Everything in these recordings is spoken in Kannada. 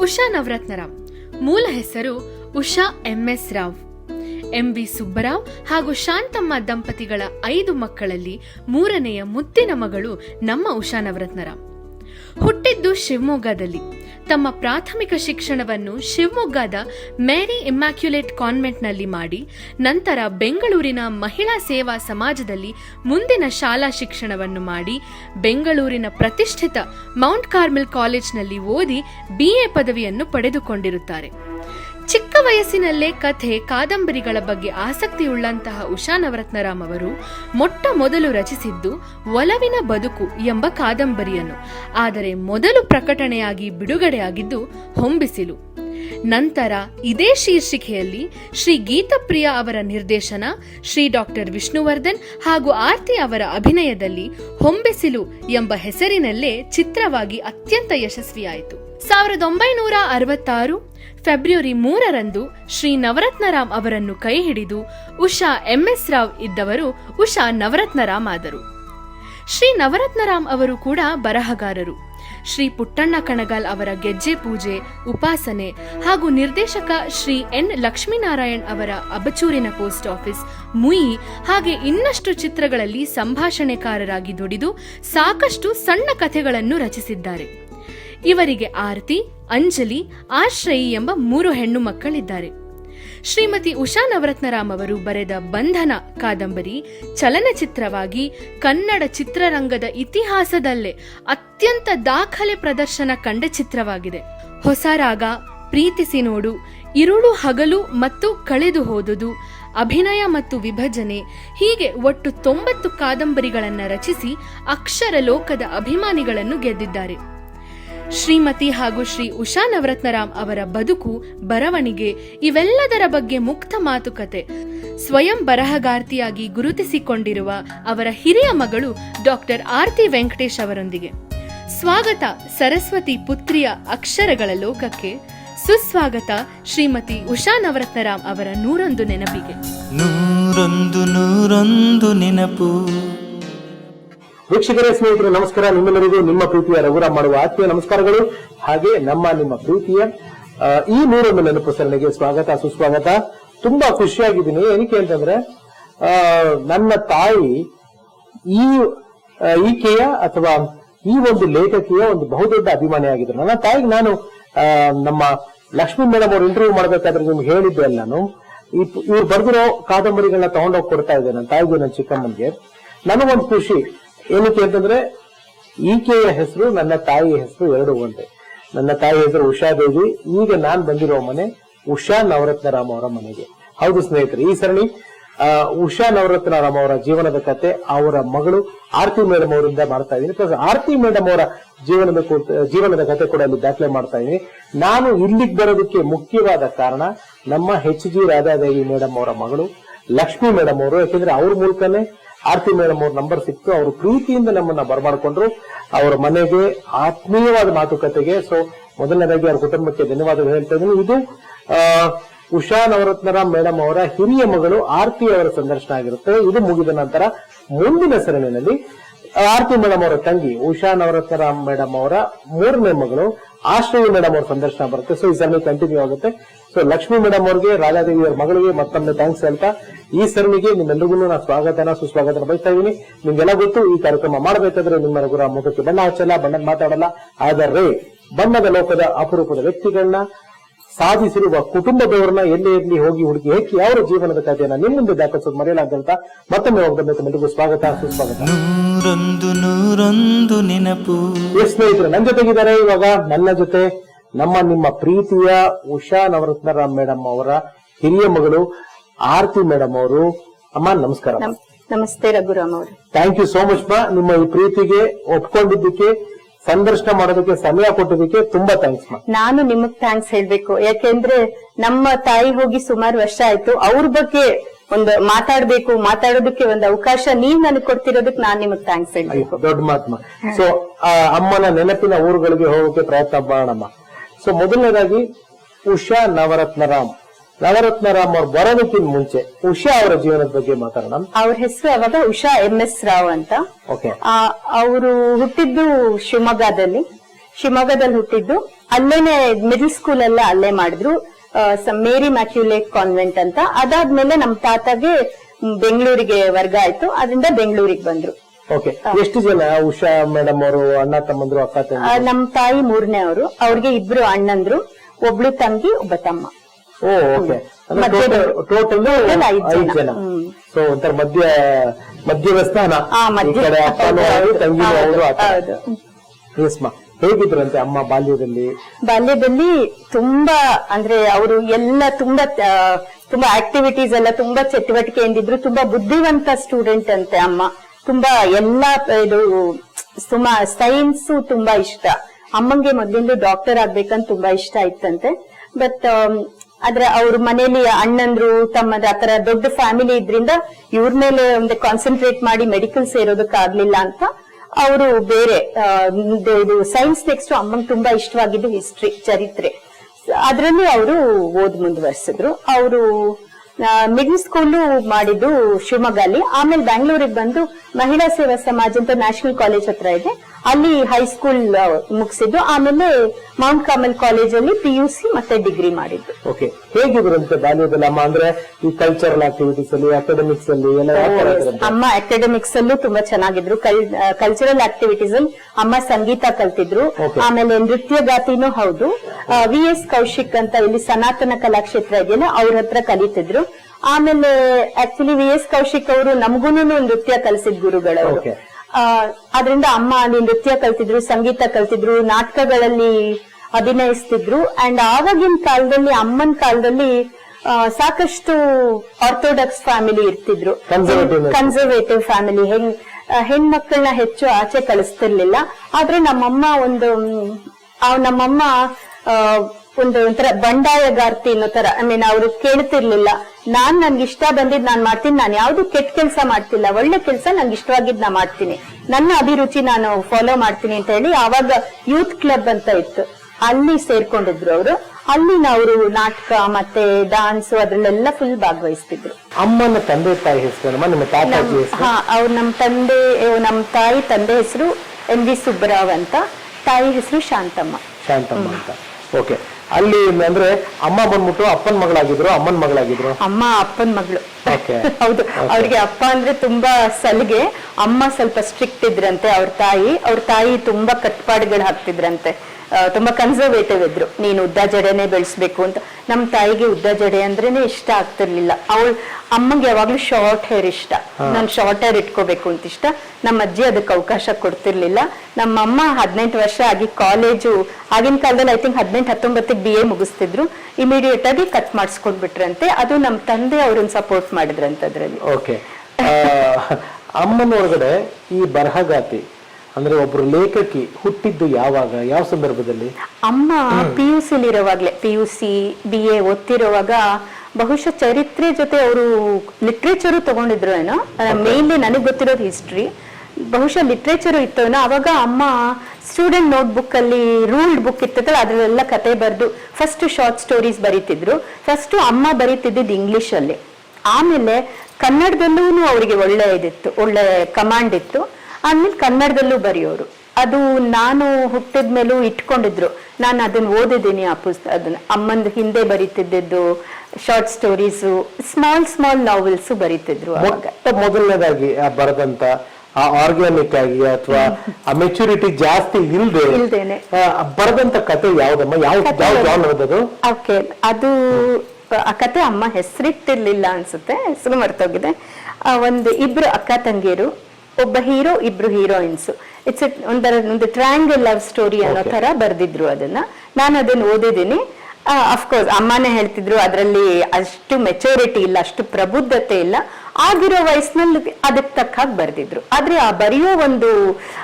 ಉಷಾ ನವರತ್ನರಾವ್. ಮೂಲ ಹೆಸರು Usha M S Rao. M B Subbarao ಹಾಗೂ ಶಾಂತಮ್ಮ ದಂಪತಿಗಳ ಐದು ಮಕ್ಕಳಲ್ಲಿ ಮೂರನೆಯ ಮುತ್ತಿನ ಮಗಳು ನಮ್ಮ ಉಷಾ ನವರತ್ನರಾವ್. ಹುಟ್ಟಿದ್ದು ಶಿವಮೊಗ್ಗದಲ್ಲಿ. ತಮ್ಮ ಪ್ರಾಥಮಿಕ ಶಿಕ್ಷಣವನ್ನು ಶಿವಮೊಗ್ಗದ ಮೇರಿ ಇಮ್ಯಾಕ್ಯುಲೇಟ್ ಕಾನ್ವೆಂಟ್ನಲ್ಲಿ ಮಾಡಿ, ನಂತರ ಬೆಂಗಳೂರಿನ ಮಹಿಳಾ ಸೇವಾ ಸಮಾಜದಲ್ಲಿ ಮುಂದಿನ ಶಾಲಾ ಶಿಕ್ಷಣವನ್ನು ಮಾಡಿ, ಬೆಂಗಳೂರಿನ ಪ್ರತಿಷ್ಠಿತ ಮೌಂಟ್ ಕಾರ್ಮೆಲ್ ಕಾಲೇಜ್ನಲ್ಲಿ ಓದಿ ಬಿಎ ಪದವಿಯನ್ನು ಪಡೆದುಕೊಂಡಿರುತ್ತಾರೆ. ಚಿಕ್ಕ ವಯಸ್ಸಿನಲ್ಲೇ ಕಥೆ ಕಾದಂಬರಿಗಳ ಬಗ್ಗೆ ಆಸಕ್ತಿಯುಳ್ಳಂತಹ ಉಷಾ ನವರತ್ನರಾಮ್ ಅವರು ಮೊಟ್ಟ ಮೊದಲು ರಚಿಸಿದ್ದು ಒಲವಿನ ಬದುಕು ಎಂಬ ಕಾದಂಬರಿಯನ್ನು, ಆದರೆ ಮೊದಲು ಪ್ರಕಟಣೆಯಾಗಿ ಬಿಡುಗಡೆಯಾಗಿದ್ದು ಹೊಂಬಿಸಿಲು. ನಂತರ ಇದೇ ಶೀರ್ಷಿಕೆಯಲ್ಲಿ ಶ್ರೀ ಗೀತಪ್ರಿಯ ಅವರ ನಿರ್ದೇಶನ, ಶ್ರೀ ಡಾಕ್ಟರ್ ವಿಷ್ಣುವರ್ಧನ್ ಹಾಗೂ ಆರ್ತಿ ಅವರ ಅಭಿನಯದಲ್ಲಿ ಹೊಂಬೆಸಿಲು ಎಂಬ ಹೆಸರಿನಲ್ಲೇ ಚಿತ್ರವಾಗಿ ಅತ್ಯಂತ ಯಶಸ್ವಿಯಾಯಿತು. ಸಾವಿರದ ಒಂಬೈನೂರ ಅರವತ್ತಾರು ಫೆಬ್ರವರಿ ಮೂರರಂದು ಶ್ರೀ ನವರತ್ನರಾಮ್ ಅವರನ್ನು ಕೈ ಹಿಡಿದು ಉಷಾ ಎಂಎಸ್ ರಾವ್ ಇದ್ದವರು ಉಷಾ ನವರತ್ನರಾಮ್ ಆದರು. ಶ್ರೀ ನವರತ್ನರಾಮ್ ಅವರು ಕೂಡ ಬರಹಗಾರರು. ಶ್ರೀ ಪುಟ್ಟಣ್ಣ ಕಣಗಾಲ್ ಅವರ ಗೆಜ್ಜೆ ಪೂಜೆ, ಉಪಾಸನೆ ಹಾಗೂ ನಿರ್ದೇಶಕ ಶ್ರೀ ಎನ್ ಲಕ್ಷ್ಮೀನಾರಾಯಣ್ ಅವರ ಅಬಚೂರಿನ ಪೋಸ್ಟ್ ಆಫೀಸ್, ಮುಯಿ ಹಾಗೆ ಇನ್ನಷ್ಟು ಚಿತ್ರಗಳಲ್ಲಿ ಸಂಭಾಷಣೆಕಾರರಾಗಿ ದುಡಿದು ಸಾಕಷ್ಟು ಸಣ್ಣ ಕಥೆಗಳನ್ನು ರಚಿಸಿದ್ದಾರೆ. ಇವರಿಗೆ ಆರತಿ ಅಂಜಲಿ, ಆಶ್ರಯಿ ಎಂಬ ಮೂರು ಹೆಣ್ಣು ಮಕ್ಕಳಿದ್ದಾರೆ. ಶ್ರೀಮತಿ ಉಷಾ ನವರತ್ನರಾಮ್ ಅವರು ಬರೆದ ಬಂಧನ ಕಾದಂಬರಿ ಚಲನಚಿತ್ರವಾಗಿ ಕನ್ನಡ ಚಿತ್ರರಂಗದ ಇತಿಹಾಸದಲ್ಲೇ ಅತ್ಯಂತ ದಾಖಲೆ ಪ್ರದರ್ಶನ ಕಂಡ ಚಿತ್ರವಾಗಿದೆ. ಹೊಸ ರಾಗ ಪ್ರೀತಿಸಿ ನೋಡು ಇರುಳು ಹಗಲು ಮತ್ತು ಕಳೆದು ಹೋದುದು, ಅಭಿನಯ ಮತ್ತು ವಿಭಜನೆ ಹೀಗೆ ಒಟ್ಟು ತೊಂಬತ್ತು ಕಾದಂಬರಿಗಳನ್ನು ರಚಿಸಿ ಅಕ್ಷರ ಲೋಕದ ಅಭಿಮಾನಿಗಳನ್ನು ಗೆದ್ದಿದ್ದಾರೆ. ಶ್ರೀಮತಿ ಹಾಗೂ ಶ್ರೀ ಉಷಾ ನವರತ್ನರಾಮ್ ಅವರ ಬದುಕು, ಬರವಣಿಗೆ ಇವೆಲ್ಲದರ ಬಗ್ಗೆ ಮುಕ್ತ ಮಾತುಕತೆ. ಸ್ವಯಂ ಬರಹಗಾರ್ತಿಯಾಗಿ ಗುರುತಿಸಿಕೊಂಡಿರುವ ಅವರ ಹಿರಿಯ ಮಗಳು ಡಾಕ್ಟರ್ ಆರ್ತಿ ವೆಂಕಟೇಶ್ ಅವರೊಂದಿಗೆ. ಸ್ವಾಗತ ಸರಸ್ವತಿ ಪುತ್ರಿಯ ಅಕ್ಷರಗಳ ಲೋಕಕ್ಕೆ. ಸುಸ್ವಾಗತ ಶ್ರೀಮತಿ ಉಷಾ ನವರತ್ನರಾಮ್ ಅವರ ನೂರೊಂದು ನೆನಪಿಗೆ. ನೂರೊಂದು ನೂರೊಂದು ನೆನಪು. ವೀಕ್ಷಕರೇ, ಸ್ನೇಹಿತರೆ, ನಮಸ್ಕಾರ. ನಿಮ್ಮೆಲ್ಲರಿಗೂ ನಿಮ್ಮ ಪ್ರೀತಿಯ ರಘುರಾಮ್ ಮಾಡುವ ಆತ್ಮೀಯ ನಮಸ್ಕಾರಗಳು. ಹಾಗೆ ನಮ್ಮ ನಿಮ್ಮ ಪ್ರೀತಿಯ ಈ ನೂರೊಂದು ನೆನಪು ಸರಣಿಗೆ ಸ್ವಾಗತ, ಸುಸ್ವಾಗತ. ತುಂಬಾ ಖುಷಿಯಾಗಿದ್ದೀನಿ. ಏನಕ್ಕೆ ಅಂತಂದ್ರೆ ನನ್ನ ತಾಯಿ ಈ ಈಕೆಯ ಅಥವಾ ಈ ಒಂದು ಲೇಖಕಿಯ ಒಂದು ಬಹುದೊಡ್ಡ ಅಭಿಮಾನಿ ಆಗಿದ್ರು. ನನ್ನ ತಾಯಿಗೆ ನಾನು ನಮ್ಮ ಲಕ್ಷ್ಮೀ ಮೇಡಮ್ ಅವ್ರು ಇಂಟರ್ವ್ಯೂ ಮಾಡಬೇಕಾದ್ರೆ ನಿಮ್ಗೆ ಹೇಳಿದ್ದೆ ಅಲ್ಲ ನಾನು. ಇವ್ರು ಬರೆದಿರೋ ಕಾದಂಬರಿಗಳನ್ನ ತಗೊಂಡೋಗಿ ಕೊಡ್ತಾ ಇದ್ದೆ. ನನ್ನ ತಾಯಿಗೆ ನನ್ನ ಚಿಕ್ಕಮ್ಮನ್ಗೆ. ನನಗೊಂದು ಖುಷಿ. ಏನಕ್ಕೆ ಅಂತಂದ್ರೆ, ಈಕೆಯ ಹೆಸರು, ನನ್ನ ತಾಯಿಯ ಹೆಸರು ಎರಡು ಒಂದೇ ನನ್ನ ತಾಯಿ ಹೆಸರು ಉಷಾದೇವಿ, ಈಗ ನಾನ್ ಬಂದಿರೋ ಮನೆ ಉಷಾ ನವರತ್ನರಾಮ್ ಅವರ ಮನೆಗೆ. ಹೌದು ಸ್ನೇಹಿತರೆ, ಈ ಸರಣಿ ಉಷಾ ನವರತ್ನರಾಮ್ ಅವರ ಜೀವನದ ಕತೆ, ಅವರ ಮಗಳು ಆರತಿ ಮೇಡಮ್ ಅವರಿಂದ ಮಾಡ್ತಾ ಇದ್ದೀನಿ. ಪ್ಲಸ್ ಆರತಿ ಮೇಡಮ್ ಅವರ ಜೀವನದ ಜೀವನದ ಕತೆ ಕೂಡ ಅಲ್ಲಿ ದಾಖಲೆ ಮಾಡ್ತಾ ಇದ್ದೀನಿ. ನಾನು ಇಲ್ಲಿಗೆ ಬರೋದಕ್ಕೆ ಮುಖ್ಯವಾದ ಕಾರಣ, ನಮ್ಮ ಹೆಚ್ ಜಿ ರಾಧಾದೇವಿ ಮೇಡಮ್ ಅವರ ಮಗಳು ಲಕ್ಷ್ಮಿ ಮೇಡಮ್ ಅವರು, ಯಾಕೆಂದ್ರೆ ಅವ್ರ ಮೂಲಕನೇ ಆರತಿ ಮೇಡಮ್ ಅವ್ರ ನಂಬರ್ ಸಿಕ್ತು. ಅವರು ಪ್ರೀತಿಯಿಂದ ನಮ್ಮನ್ನ ಬರಮಾಡ್ಕೊಂಡ್ರು. ಅವರ ಮನೆಗೆ ಆತ್ಮೀಯವಾದ ಮಾತುಕತೆಗೆ ಸೊ ಮೊದಲನೇದಾಗಿ ಅವ್ರ ಕುಟುಂಬಕ್ಕೆ ಧನ್ಯವಾದಗಳು ಹೇಳ್ತಾ ಇದ್ದೀನಿ. ಇದು ಉಷಾ ನವರತ್ನರಾಮ್ ಮೇಡಮ್ ಅವರ ಹಿರಿಯ ಮಗಳು ಆರ್ತಿ ಅವರ ಸಂದರ್ಶನ ಆಗಿರುತ್ತೆ. ಇದು ಮುಗಿದ ನಂತರ ಮುಂದಿನ ಸರಣಿನಲ್ಲಿ ಆರ್ತಿ ಮೇಡಮ್ ಅವರ ತಂಗಿ ಉಷಾ ನವರತ್ನರಾಮ್ ಮೇಡಮ್ ಅವರ ಮೂರನೇ ಮಗಳು ಆಶ್ರಯ ಮೇಡಮ್ ಅವರ ಸಂದರ್ಶನ ಬರುತ್ತೆ. ಸೊ ಈ ಸರಣಿ ಕಂಟಿನ್ಯೂ ಆಗುತ್ತೆ. ಸೊ ಲಕ್ಷ್ಮಿ ಮೇಡಮ್ ಅವ್ರಿಗೆ ರಾಧಾದೇವಿ ಅವರ ಮಗಳಿಗೆ ಮತ್ತೊಮ್ಮೆ ಥ್ಯಾಂಕ್ಸ್ ಅಂತ ಈ ಸರಣಿಗೆ ನಿಮ್ಮೆಲ್ಲರಿಗೂ ನಾನು ಸ್ವಾಗತನ ಸುಸ್ವಾಗತನ ಬಯಸ್ತಾ ಇದ್ದೀನಿ. ನಿಮ್ಗೆಲ್ಲ ಗೊತ್ತು ಈ ಕಾರ್ಯಕ್ರಮ ಮಾಡಬೇಕಾದ್ರೆ ನಿಮ್ಮ ನಗರ ಮುಖಕ್ಕೆ ಬಣ್ಣ ಹಚ್ಚಲ್ಲ ಬಣ್ಣ ಮಾತಾಡಲ್ಲ. ಆದರೆ ಬಣ್ಣದ ಲೋಕದ ಅಪರೂಪದ ವ್ಯಕ್ತಿಗಳನ್ನ ಸಾಧಿಸಿರುವ ಕುಟುಂಬದವರನ್ನ ಎಲ್ಲೇ ಇರಲಿ ಹೋಗಿ ಹುಡುಕಿ ಹೆಚ್ಚಿ ಅವರ ಜೀವನದ ಕಥೆಯನ್ನ ನಿಮ್ಮ ಮುಂದೆ ದಾಖಲಿಸೋದು ಅಂತ ಮತ್ತೊಮ್ಮೆ ಹೋಗಬೇಕು ತಮ್ಮೆಲ್ಲರಿಗೂ ಸ್ವಾಗತ ಸುಸ್ವಾಗತ. ನೂರೊಂದು ನೂರೊಂದು ನೆನಪು. ಎಸ್ ಸ್ನೇಹಿತರೆ ನನ್ನ ಜೊತೆಗಿದ್ದಾರೆ ಇವಾಗ ನನ್ನ ಜೊತೆ ನಮ್ಮ ನಿಮ್ಮ ಪ್ರೀತಿಯ ಉಷಾ ನವರತ್ನರಾಮ್ ಮೇಡಮ್ ಅವರ ಹಿರಿಯ ಮಗಳು ಆರತಿ ಮೇಡಮ್ ಅವರು. ಅಮ್ಮ ನಮಸ್ಕಾರ. ನಮಸ್ತೆ ರಘುರಾಮ್ ಅವರು. ಥ್ಯಾಂಕ್ ಯು ಸೋ ಮಚ್ ಮಾ ನಿಮ್ಮ ಈ ಪ್ರೀತಿಗೆ ಒಪ್ಕೊಂಡಿದ್ದಕ್ಕೆ ಸಂದರ್ಶನ ಮಾಡೋದಕ್ಕೆ ಸಮಯ ಕೊಟ್ಟಿದ್ದಕ್ಕೆ ತುಂಬಾ ಥ್ಯಾಂಕ್ಸ್ ಮಾ ನಾನು ನಿಮಗ್ ಥ್ಯಾಂಕ್ಸ್ ಹೇಳ್ಬೇಕು. ಯಾಕೆಂದ್ರೆ ನಮ್ಮ ತಾಯಿ ಹೋಗಿ ಸುಮಾರು ವರ್ಷ ಆಯ್ತು. ಅವ್ರ ಬಗ್ಗೆ ಒಂದು ಮಾತಾಡ್ಬೇಕು ಮಾತಾಡೋದಕ್ಕೆ ಒಂದು ಅವಕಾಶ ನೀವ್ ನನಗೆ ಕೊಡ್ತಿರೋದಕ್ಕೆ ನಾನ್ ನಿಮಗ್ ಥ್ಯಾಂಕ್ಸ್ ಹೇಳ್ಬೇಕು. ದೊಡ್ಡ ಮಾತ್ಮ ಸೊ ಅಮ್ಮನ ನೆನಪಿನ ಊರುಗಳಿಗೆ ಹೋಗೋಕೆ ಪ್ರಯತ್ನ ಮಾಡೋಣಮ್ಮ ಸೊ ಮೊದಲನೇದಾಗಿ ಉಷಾ ನವರತ್ನರಾಮ್ ನವರತ್ನರಾಮ್ ಅವ್ರು ಬರೋದಕ್ಕಿಂತ ಮುಂಚೆ ಉಷಾ ಅವರ ಜೀವನದ ಬಗ್ಗೆ ಮಾತಾಡೋಣ. ಅವ್ರ ಹೆಸರು ಅವಾಗ ಉಷಾ ಎಂ ಎಸ್ ರಾವ್ ಅಂತ. ಓಕೆ ಅವರು ಹುಟ್ಟಿದ್ದು ಶಿವಮೊಗ್ಗದಲ್ಲಿ. ಶಿವಮೊಗ್ಗದಲ್ಲಿ ಹುಟ್ಟಿದ್ದು. ಅಲ್ಲೇನೆ ಮಿಡಲ್ ಸ್ಕೂಲ್ ಎಲ್ಲ ಅಲ್ಲೇ ಮಾಡಿದ್ರು. ಮೇರಿ ಮ್ಯಾಕ್ಯುಲೇಟ್ ಕಾನ್ವೆಂಟ್ ಅಂತ. ಅದಾದ್ಮೇಲೆ ನಮ್ ತಾತಗೆ ಬೆಂಗಳೂರಿಗೆ ವರ್ಗ ಆಯ್ತು. ಅದರಿಂದ ಬೆಂಗಳೂರಿಗೆ ಬಂದ್ರು. ಓಕೆ ಎಷ್ಟು ಜನ ಉಷಾ ಮೇಡಮ್ ಅವರು ಅಣ್ಣ ತಮ್ಮಂದ್ರು ಅಕ್ಕ ತಂಗಿ ನಮ್ ತಾಯಿ ಮೂರನೇ ಅವರು. ಅವ್ರಿಗೆ ಇಬ್ರು ಅಣ್ಣಂದ್ರು. ಒಬ್ಳು ತಂಗಿ ಒಬ್ಬ ತಮ್ಮ. ಓ ಓಕೆ ಟೋಟಲ್ ಐದ್ ಜನ. ಸೊ ಒಂಥರ ಮಧ್ಯ ಮಧ್ಯವಸ್ಥಾನ ಆ ಈ ಮಧ್ಯ ಕಡೆ ತಂಗಿ ಅವರು ಹೇಗಿದ್ರಂತೆ ಅಮ್ಮ ಬಾಲ್ಯದಲ್ಲಿ? ಬಾಲ್ಯದಲ್ಲಿ ತುಂಬಾ ಅಂದ್ರೆ ಅವರು ಎಲ್ಲ ತುಂಬಾ ತುಂಬಾ ಆಕ್ಟಿವಿಟೀಸ್ ಎಲ್ಲ ತುಂಬಾ ಚಟುವಟಿಕೆಯಿಂದಿದ್ರು ತುಂಬಾ ಬುದ್ಧಿವಂತ ಸ್ಟೂಡೆಂಟ್ ಅಂತೆ ಅಮ್ಮ. ತುಂಬಾ ಎಲ್ಲಾ, ಇದು, ಸುಮಾ ಸೈನ್ಸ್ ತುಂಬಾ ಇಷ್ಟ. ಅಮ್ಮಂಗೆ ಮೊದಲಿಂದ ಡಾಕ್ಟರ್ ಆಗ್ಬೇಕಂತ ತುಂಬಾ ಇಷ್ಟ ಇತ್ತಂತೆ. ಬಟ್ ಆದ್ರೆ ಅವ್ರ ಮನೇಲಿ ಅಣ್ಣಂದ್ರು, ತಮ್ಮದ ಆತರ ದೊಡ್ಡ ಫ್ಯಾಮಿಲಿ ಇದ್ರಿಂದ ಇವ್ರ ಮೇಲೆ ಒಂದು ಕಾನ್ಸಂಟ್ರೇಟ್ ಮಾಡಿ ಮೆಡಿಕಲ್ ಸೇರೋದಕ್ಕಾಗ್ಲಿಲ್ಲ ಅಂತ ಅವರು ಬೇರೆ ಇದು ಸೈನ್ಸ್ ನೆಕ್ಸ್ಟ್ ಅಮ್ಮಂಗೆ ತುಂಬಾ ಇಷ್ಟವಾಗಿದ್ದು ಹಿಸ್ಟ್ರಿ ಚರಿತ್ರೆ. ಅದರಲ್ಲಿ ಅವರು ಓದ್ ಮುಂದುವರ್ಸಿದ್ರು. ಅವರು ಮಿಡ್ಲ್ ಸ್ಕೂಲ್ ಮಾಡಿದ್ದು ಶಿವಮೊಗ್ಗ ಅಲ್ಲಿ ಆಮೇಲೆ ಬ್ಯಾಂಗ್ಳೂರಿಗೆ ಬಂದು ಮಹಿಳಾ ಸೇವಾ ಸಮಾಜ ಅಂತ ನ್ಯಾಷನಲ್ ಕಾಲೇಜ್ ಹತ್ರ ಇದೆ. ಅಲ್ಲಿ ಹೈಸ್ಕೂಲ್ ಮುಗಿಸಿದ್ದು. ಆಮೇಲೆ ಮೌಂಟ್ ಕಾಮಲ್ ಕಾಲೇಜಲ್ಲಿ ಪಿ ಯು ಸಿ ಮತ್ತೆ ಡಿಗ್ರಿ ಮಾಡಿದ್ದು. ಓಕೆ ಹೇಗಿದ್ರಂತೆ ಬಾಲ್ಯದಲ್ಲಿ ಅಮ್ಮ ಅಂದ್ರೆ ಈ ಕಲ್ಚರಲ್ ಆಕ್ಟಿವಿಟೀಸ್ ಅಲ್ಲಿ ಅಕಾಡೆಮಿಕ್ಸ್ ಅಲ್ಲಿ ಎಲ್ಲ ಇದ್ರಂತೆ? ಅಮ್ಮ ಅಕಾಡೆಮಿಕ್ಸ್ ಅಲ್ಲೂ ತುಂಬಾ ಚೆನ್ನಾಗಿದ್ರು. ಕಲ್ಚರಲ್ ಆಕ್ಟಿವಿಟೀಸ್ ಅಲ್ಲಿ ಅಮ್ಮ ಸಂಗೀತ ಕಲ್ತಿದ್ರು. ಆಮೇಲೆ ನೃತ್ಯ ಗಾತಿನೂ ಹೌದು. ವಿ ಎಸ್ ಕೌಶಿಕ್ ಅಂತ ಇಲ್ಲಿ ಸನಾತನ ಕಲಾಕ್ಷೇತ್ರ ಇದೆಯಲ್ಲ ಅವ್ರ ಹತ್ರ ಕಲಿತಿದ್ರು. ಆಮೇಲೆ ಆಕ್ಚುಲಿ ವಿ ಎಸ್ ಕೌಶಿಕ್ ಅವರು ನಮಗೂನು ನೃತ್ಯ ಕಲಿಸಿದ ಗುರುಗಳವರು. ಅದ್ರಿಂದ ಅಮ್ಮ ಅಲ್ಲಿ ನೃತ್ಯ ಕಲ್ತಿದ್ರು ಸಂಗೀತ ಕಲ್ತಿದ್ರು ನಾಟಕಗಳಲ್ಲಿ ಅಭಿನಯಿಸ್ತಿದ್ರು. ಅಂಡ್ ಆವಾಗಿನ ಕಾಲದಲ್ಲಿ ಅಮ್ಮನ ಕಾಲದಲ್ಲಿ ಸಾಕಷ್ಟು ಆರ್ಥೋಡಾಕ್ಸ್ ಫ್ಯಾಮಿಲಿ ಇರ್ತಿದ್ರು. Conservative. ಕನ್ಸರ್ವೇಟಿವ್ ಫ್ಯಾಮಿಲಿ ಹೆಣ್ ಹೆಣ್ಮಕ್ಳನ್ನ ಹೆಚ್ಚು ಆಚೆ ಕಳಿಸ್ತಿರ್ಲಿಲ್ಲ. ಆದ್ರೆ ನಮ್ಮಮ್ಮ ಒಂದು ನಮ್ಮಮ್ಮ ಒಂದು ಒಂಥರ ಬಂಡಾಯಗಾರ್ತಿ ಅನ್ನೋ ತರ ಐ ಮೀನ್ ಅವ್ರು ಕೇಳ್ತಿರ್ಲಿಲ್ಲ. ನಾನ್ ನನ್ಗೆ ಇಷ್ಟ ಬಂದಿದ್ ನಾನ್ ಮಾಡ್ತೀನಿ ನಾನು ಯಾವ್ದು ಕೆಟ್ಟ ಕೆಲಸ ಮಾಡ್ತಿಲ್ಲ. ಒಳ್ಳೆ ಕೆಲಸ ನಂಗೆ ಇಷ್ಟವಾಗಿದ್ ನಾ ಮಾಡ್ತೀನಿ. ನನ್ನ ಅಭಿರುಚಿ ನಾನು ಫಾಲೋ ಮಾಡ್ತೀನಿ ಅಂತ ಹೇಳಿ ಆವಾಗ ಯೂತ್ ಕ್ಲಬ್ ಅಂತ ಇತ್ತು. ಅಲ್ಲಿ ಸೇರ್ಕೊಂಡಿದ್ರು ಅವರು. ಅಲ್ಲಿ ಅವರು ನಾಟಕ ಮತ್ತೆ ಡಾನ್ಸ್ ಅದ್ರಲ್ಲೆಲ್ಲ ಫುಲ್ ಭಾಗವಹಿಸ್ತಿದ್ರು. ಅಮ್ಮನ ತಂದೆ ತಾಯಿ ಹೆಸರು ಹಾ ಅವ್ರ ನಮ್ ತಂದೆ ನಮ್ ತಾಯಿ ತಂದೆ ಹೆಸರು ಎನ್ ವಿ ಸುಬ್ಬರಾವ್ ಅಂತ. ತಾಯಿ ಹೆಸರು ಶಾಂತಮ್ಮ. ಶಾಂತಮ್ಮ ಅಂತ. ಓಕೆ. ಅಲ್ಲಿ ಅಂದ್ರೆ ಅಮ್ಮ ಬಂದ್ಬಿಟ್ಟು ಅಪ್ಪನ ಮಗಳಾಗಿದ್ರು ಅಮ್ಮನ ಮಗಳಾಗಿದ್ರು. ಅಮ್ಮ ಅಪ್ಪನ ಮಗಳು. ಹೌದು. ಅವ್ರಿಗೆ ಅಪ್ಪ ಅಂದ್ರೆ ತುಂಬಾ ಸಲಿಗೆ ಅಮ್ಮ ಸ್ವಲ್ಪ ಸ್ಟ್ರಿಕ್ಟ್ ಇದ್ರಂತೆ ಅವ್ರ ತಾಯಿ. ಅವ್ರ ತಾಯಿ ತುಂಬಾ ಕಟ್ಪಾಡುಗಳು ಹಾಕ್ತಿದ್ರಂತೆ. ತುಂಬಾ ಕನ್ಸರ್ವೇಟಿವ್ ಇದ್ರು. ನೀನು ಉದ್ದ ಜಡೆನೆ ಬೆಳೆಸ್ಬೇಕು ಅಂತ. ನಮ್ಮ ತಾಯಿಗೆ ಉದ್ದ ಜಡೆ ಅಂದ್ರೇನೆ ಇಷ್ಟ ಆಗ್ತಿರ್ಲಿಲ್ಲ. ಅವಳು ಅಮ್ಮಂಗೆ ಯಾವಾಗ್ಲೂ ಶಾರ್ಟ್ ಹೇರ್ ಇಷ್ಟ. ನಾನು ಶಾರ್ಟ್ ಹೇರ್ ಇಟ್ಕೋಬೇಕು ಅಂತ ಇಷ್ಟ. ನಮ್ಮ ಅಜ್ಜಿ ಅದಕ್ಕೆ ಅವಕಾಶ ಕೊಡ್ತಿರ್ಲಿಲ್ಲ. ನಮ್ಮ ಅಮ್ಮ ಹದಿನೆಂಟು ವರ್ಷ ಆಗಿ ಕಾಲೇಜು ಆಗಿನ ಕಾಲದಲ್ಲಿ ಐ ತಿಂಕ್ ಹದಿನೆಂಟು ಹತ್ತೊಂಬತ್ತಕ್ಕೆ ಬಿ ಎ ಮುಗಿಸ್ತಿದ್ರು. ಇಮಿಡಿಯೇಟ್ ಆಗಿ ಕಟ್ ಮಾಡಿಸ್ಕೊಂಡ್ಬಿಟ್ರಂತೆ. ಅದು ನಮ್ಮ ತಂದೆ ಅವ್ರನ್ನ ಸಪೋರ್ಟ್ ಮಾಡಿದ್ರಂತೆ ಅದ್ರಲ್ಲಿ. ಓಕೆ ಅಮ್ಮನ ಒಳಗಡೆ ಈ ಬರಹಗಾತಿ ಅಂದ್ರೆ ಒಬ್ರು ಲೇಖಕಿ ಹುಟ್ಟಿದ್ದು ಯಾವಾಗ ಯಾವ ಸಂದರ್ಭದಲ್ಲಿ? ಅಮ್ಮ P U C ಇರುವಾಗ್ಲೆ P U C B A ಓದ್ತಿರುವಾಗ ಬಹುಶಃ ಚರಿತ್ರೆ ಜೊತೆ ಅವರು ಲಿಟ್ರೇಚರು ತಗೊಂಡಿದ್ರು ಏನೋ. ಮೇನ್ಲಿ ನನಗೆ ಗೊತ್ತಿರೋದು ಹಿಸ್ಟ್ರಿ ಬಹುಶಃ ಲಿಟ್ರೇಚರ್ ಇತ್ತು ಅವಾಗ ಅಮ್ಮ ಸ್ಟೂಡೆಂಟ್ ನೋಟ್ ಬುಕ್ ಅಲ್ಲಿ ರೂಲ್ಡ್ ಬುಕ್ ಇತ್ತಲ್ಲ ಅದ್ರಲ್ಲೆಲ್ಲ ಕತೆ ಬರೆದು ಫಸ್ಟ್ ಶಾರ್ಟ್ ಸ್ಟೋರೀಸ್ ಬರೀತಿದ್ರು. ಫಸ್ಟ್ ಅಮ್ಮ ಬರೀತಿದ್ದಿದ್ದು ಇಂಗ್ಲಿಷ್ ಅಲ್ಲಿ. ಆಮೇಲೆ ಕನ್ನಡದಲ್ಲೂ ಅವರಿಗೆ ಒಳ್ಳೆ ಇದಿತ್ತು ಒಳ್ಳೆ ಕಮಾಂಡ್ ಇತ್ತು. ಆಮೇಲೆ ಕನ್ನಡದಲ್ಲೂ ಬರೆಯೋರು. ಅದು ನಾನು ಹುಟ್ಟಿದ ಮೇಲೂ ಇಟ್ಕೊಂಡಿದ್ರು. ನಾನು ಅದನ್ನ ಓದಿದ್ದೀನಿ ಆ ಪುಸ್ತಕ ಅದನ್ನ. ಅಮ್ಮಂದು ಹಿಂದೆ ಬರೀತಿದ್ದು short stories small small novels ಬರೀತಿದ್ರು ಮೊದಲನೇದಾಗಿ ಬರೆದಂತ ಆ ಆರ್ಗ್ಯಾನಿಕ್ ಆಗಿ ಅಥವಾ ಆ ಮೆಚುರಿಟಿ ಜಾಸ್ತಿ ಇಲ್ದೆ ಬರೆದಂತ ಕತೆ ಯಾವ್ದಮ್ಮ? ಯಾವ ಓಕೆ. ಅದು ಆ ಕತೆ ಅಮ್ಮ ಹೆಸರಿಟ್ಟಿರ್ಲಿಲ್ಲ ಅನ್ಸುತ್ತೆ. ಹೆಸರು ಮರ್ತೋಗಿದೆ ಆ, ಒಂದು ಇಬ್ರು ಅಕ್ಕ ತಂಗಿಯರು. ಒಬ್ಬ ಹೀರೋ ಇಬ್ರು ಹೀರೋಯಿನ್ಸ್. ಇಟ್ಸ್ ಒಂದರ ಒಂದು ಟ್ರಯಾಂಗಲ್ ಲವ್ ಸ್ಟೋರಿ ಅನ್ನೋ. ತರ ಬರ್ದಿದ್ರು ಅದನ್ನ. ನಾನು ಅದನ್ನ ಓದಿದ್ದೀನಿ. ಅಫ್ಕೋರ್ಸ್ ಅಮ್ಮನೇ ಹೇಳ್ತಿದ್ರು ಅದರಲ್ಲಿ ಅಷ್ಟು ಮೆಚೋರಿಟಿ ಇಲ್ಲ ಅಷ್ಟು ಪ್ರಬುದ್ಧತೆ ಇಲ್ಲ. ಆಗಿರೋ ವಯಸ್ಸಿನಲ್ಲಿ ಅದಕ್ಕೆ ತಕ್ಕ ಹಾಗೆ ಬರ್ದಿದ್ರು. ಆದ್ರೆ ಆ ಬರೆಯೋ ಒಂದು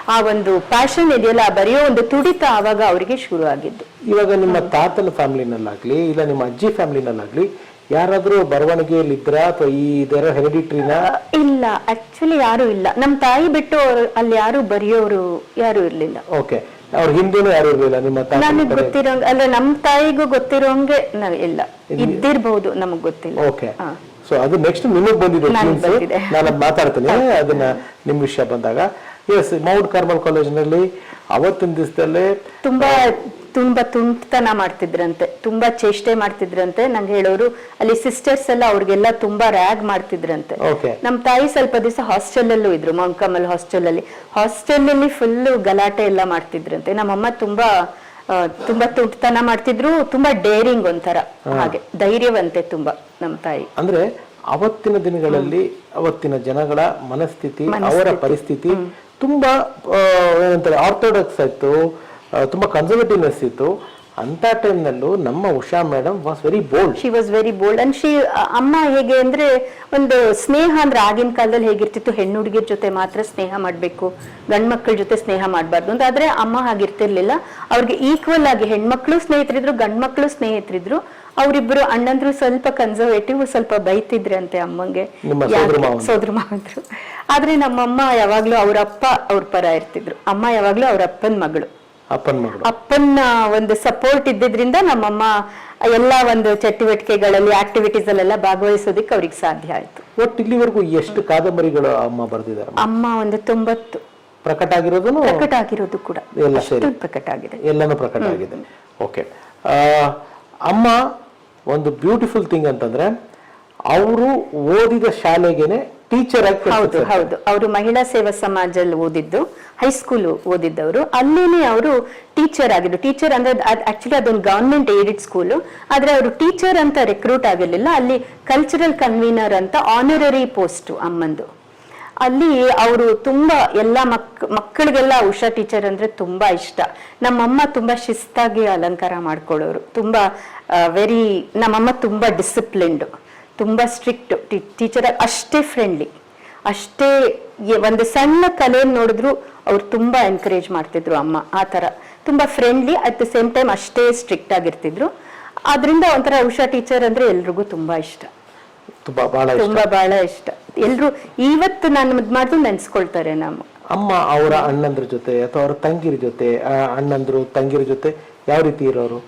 ಆ ಒಂದು ಪ್ಯಾಷನ್ ಇದೆಯಲ್ಲ ಆ ಬರೆಯೋ ಒಂದು ತುಡಿತ ಆವಾಗ ಅವರಿಗೆ ಶುರು ಆಗಿದ್ದು ಇವಾಗ ನಿಮ್ಮ ತಾತನ ಫ್ಯಾಮಿಲಿನಲ್ಲಾಗ್ಲಿ ಇಲ್ಲ ನಿಮ್ಮ ಅಜ್ಜಿ ಫ್ಯಾಮಿಲಿನಲ್ಲಾಗ್ಲಿ ಯಾರಾದ್ರೂ ಬರವಣಿಗೆಯಲ್ಲಿ ಇದ್ರ ಅಥವಾ ಈ ಇದರ ಹೆರಿಡಿಟ್ರಿನ ಇಲ್ಲ. ಆಕ್ಚುಲಿ ಯಾರು ಇಲ್ಲ. ನಮ್ ತಾಯಿ ಬಿಟ್ಟು ಅವ್ರು ಅಲ್ಲಿ ಯಾರು ಬರೆಯೋರು ಯಾರು ಇರ್ಲಿಲ್ಲ. ಓಕೆ ಅವ್ರ ಹಿಂದೂನು ಯಾರು ಇರ್ಲಿಲ್ಲ? ನಿಮ್ಮ ತಾಯಿ ನನಗ್ ಗೊತ್ತಿರೋಂಗ ಅಲ್ಲ ನಮ್ ತಾಯಿಗೂ ಗೊತ್ತಿರೋಂಗೆ ನಾವ್ ಇಲ್ಲ. ಇದ್ದಿರ್ಬಹುದು ನಮಗ್ ಗೊತ್ತಿಲ್ಲ. ಓಕೆ ಹಾ. ಸೊ ಅದು ನೆಕ್ಸ್ಟ್ ನಿಮಗ್ ಬಂದಿದೆ ನನಗ್ ಬಂದಿದೆ. ನಾನು ಮಾತಾಡ್ತೀನಿ. ಅದನ್ನ ನಿಮ್ ವಿಷಯ ಬಂದಾಗ. ಎಸ್ ಮೌಂಟ್ ಕಾರ್ಮಲ್ ಕಾಲೇಜಿನಲ್ಲಿ ಅವತ್ತಿನ ದಿವಸದಲ್ಲಿ ತುಂಬಾ ತುಂಬಾ ತುಂಟತನ ಮಾಡ್ತಿದ್ರಂತೆ ತುಂಬಾ ಚೇಷ್ಟೆ ಮಾಡ್ತಿದ್ರಂತೆ. ನಂಗೆ ಹೇಳೋರು ಅಲ್ಲಿ ಸಿಸ್ಟರ್ಸ್ ಎಲ್ಲ ಅವ್ರಿಗೆಲ್ಲ ತುಂಬಾ ರ್ಯಾಗ್ ಮಾಡ್ತಿದ್ರಂತೆ. ನಮ್ ತಾಯಿ ಸ್ವಲ್ಪ ದಿವಸ ಹಾಸ್ಟೆಲ್ ಅಲ್ಲೂ ಇದ್ರು ಮೌಂಟ್ ಕಮಲ್ ಹಾಸ್ಟೆಲ್ ಅಲ್ಲಿ ಹಾಸ್ಟೆಲ್ ಅಲ್ಲಿ ಫುಲ್ ಗಲಾಟೆ ಎಲ್ಲ ಮಾಡ್ತಿದ್ರಂತೆ. ನಮ್ಮಮ್ಮ ತುಂಬಾ ತುಂಬಾ ತುಂಟತನ ಮಾಡ್ತಿದ್ರು ತುಂಬಾ ಡೇರಿಂಗ್ ಒಂಥರ ಹಾಗೆ ಧೈರ್ಯವಂತೆ ತುಂಬಾ ನಮ್ ತಾಯಿ. ಅಂದ್ರೆ ಅವತ್ತಿನ ದಿನಗಳಲ್ಲಿ ಅವತ್ತಿನ ಜನಗಳ ಮನಸ್ಥಿತಿ ಅವರ ಪರಿಸ್ಥಿತಿ ತುಂಬಾ ಏನಂತಾರೆ ಆರ್ಥೋಡಾಕ್ಸ್ ಆಯ್ತು ತುಂಬಾ ಕನ್ಸರ್ವೇಟಿವ್ನೆಸ್ ಇತ್ತು. ಅಂತ ಟೈಮ್ನಲ್ಲೂ ನಮ್ಮ Usha madam was very bold she was very bold and she ಅಮ್ಮ ಹೇಗೆ ಅಂದ್ರೆ ಒಂದು ಸ್ನೇಹ ಅಂದ್ರೆ ಆಗಿನ ಕಾಲದಲ್ಲಿ ಹೇಗಿರ್ತಿತ್ತು ಹೆಣ್ಣು ಹುಡುಗಿಯ ಜೊತೆ ಮಾತ್ರ ಸ್ನೇಹ ಮಾಡಬೇಕು ಗಂಡ್ ಮಕ್ಕಳ ಜೊತೆ ಸ್ನೇಹ ಮಾಡಬಾರ್ದು ಅಂತ. ಆದ್ರೆ ಅಮ್ಮ ಹಾಗಿರ್ತಿರ್ಲಿಲ್ಲ. ಅವ್ರಿಗೆ ಈಕ್ವಲ್ ಆಗಿ ಹೆಣ್ಮಕ್ಳು ಸ್ನೇಹಿತರಿದ್ರು ಗಂಡ್ ಮಕ್ಕಳು ಸ್ನೇಹಿತರಿದ್ರು ಅವರಿಬ್ರು ಅಣ್ಣಂದ್ರು ಸ್ವಲ್ಪ ಕನ್ಸರ್ವೇಟಿವ್ ಸ್ವಲ್ಪ ಬೈತಿದ್ರಂತೆ ಅಮ್ಮಂಗೆ. ಸೋದ್ರ ಮಾವಂದ್ರು. ಆದ್ರೆ ನಮ್ಮಮ್ಮ ಯಾವಾಗ್ಲೂ ಅವ್ರ ಅಪ್ಪ ಅವ್ರ ಪರ ಇರ್ತಿದ್ರು. ಅಮ್ಮ ಯಾವಾಗ್ಲೂ ಅವ್ರ ಅಪ್ಪನ ಮಗಳು. ಅಪ್ಪನ ಒಂದು ಸಪೋರ್ಟ್ ಇದ್ದಿದ್ರಿಂದ ನಮ್ಮಮ್ಮ ಎಲ್ಲಾ ಒಂದು ಚಟುವಟಿಕೆಗಳಲ್ಲಿ ಆಕ್ಟಿವಿಟೀಸ್ ಅಲ್ಲೆಲ್ಲ ಭಾಗವಹಿಸೋದಕ್ಕೆ ಅವ್ರಿಗೆ ಸಾಧ್ಯ ಆಯ್ತು. ಒಟ್ಟು ಇಲ್ಲಿವರೆಗೂ ಎಷ್ಟು ಕಾದಂಬರಿಗಳು ಅಮ್ಮ ಬರೆದಿದ್ದಾರೆ ಅಮ್ಮ? ಒಂದು ತೊಂಬತ್ತು. ಪ್ರಕಟ ಆಗಿರೋದು ಪ್ರಕಟ ಆಗಿರೋದು ಕೂಡ. ಎಲ್ಲ ಪ್ರಕಟ ಆಗಿದೆ. ಎಲ್ಲಾನು ಪ್ರಕಟ ಆಗಿದೆ. ಓಕೆ. ಅಮ್ಮ ಒಂದು ಬ್ಯೂಟಿಫುಲ್ ಥಿಂಗ್ ಅಂತಂದ್ರೆ ಅವರು ಓದಿದ ಶಾಲೆಗೆನೆ ಟೀಚರ್ ಆಗಿ ಹೌದು ಹೌದು. ಅವರು ಮಹಿಳಾ ಸೇವಾ ಸಮಾಜಲ್ಲಿ ಓದಿದ್ದು ಹೈಸ್ಕೂಲ್ ಓದಿದ್ದವರು. ಅಲ್ಲೇನೆ ಅವರು ಟೀಚರ್ ಆಗಿದ್ರು ಟೀಚರ್ ಅಂದ್ರೆ ಆಕ್ಚುಲಿ ಅದೊಂದು ಗವರ್ಮೆಂಟ್ ಏಡೆಡ್ ಸ್ಕೂಲ್ ಆದ್ರೆ ಅವರು ಟೀಚರ್ ಅಂತ ರೆಕ್ರೂಟ್ ಆಗಿರ್ಲಿಲ್ಲ. ಅಲ್ಲಿ ಕಲ್ಚರಲ್ ಕನ್ವೀನರ್ ಅಂತ ಆನರರಿ ಪೋಸ್ಟ್ ಅಮ್ಮಂದು. ಅಲ್ಲಿ ಅವರು ತುಂಬಾ ಎಲ್ಲ ಮಕ್, ಮಕ್ಕಳಿಗೆಲ್ಲ ಉಷಾ ಟೀಚರ್ ಅಂದ್ರೆ ತುಂಬಾ ಇಷ್ಟ. ನಮ್ಮಮ್ಮ ತುಂಬಾ ಶಿಸ್ತಾಗಿ ಅಲಂಕಾರ ಮಾಡ್ಕೊಳ್ಳೋರು. ತುಂಬಾ ವೆರಿ ನಮ್ಮಮ್ಮ ತುಂಬಾ ಡಿಸಿಪ್ಲಿನ್ಡ್ ತುಂಬಾ ಸ್ಟ್ರಿಕ್ಟ್ ಟೀಚರ್ ಅಷ್ಟೇ ಫ್ರೆಂಡ್ಲಿ ಅಷ್ಟೇ ಒಂದು ಸಣ್ಣ ಕಲೆ ನೋಡಿದ್ರು ಅವ್ರು ತುಂಬಾ ಎನ್ಕರೇಜ್ ಮಾಡ್ತಿದ್ರು ಅಮ್ಮ, ಆ ತರ ತುಂಬಾ friendly at the same time ಅಷ್ಟೇ ಸ್ಟ್ರಿಕ್ಟ್ ಆಗಿರ್ತಿದ್ರು. ಅದರಿಂದ ಒಂಥರ ಉಷಾ ಟೀಚರ್ ಅಂದ್ರೆ ಎಲ್ರಿಗೂ ತುಂಬಾ ಇಷ್ಟ. ತುಂಬಾ ಬಹಳ ಇಷ್ಟ. ತುಂಬಾ ಬಹಳ ಇಷ್ಟ. ಎಲ್ರು ಇವತ್ತು ನಾನು ಮಾಡ್ತು ನೆನ್ಸ್ಕೊಳ್ತಾರೆ ನಮ್ಮ. ಅಮ್ಮ ಅವರ ಅಣ್ಣಂದ್ರ ಜೊತೆ ಅಥವಾ ಅವರ ತಂಗಿರ ಜೊತೆ ಅಣ್ಣಂದ್ರು ತಂಗಿರ ಜೊತೆ ಯಾವ ರೀತಿ ಇರೋರು?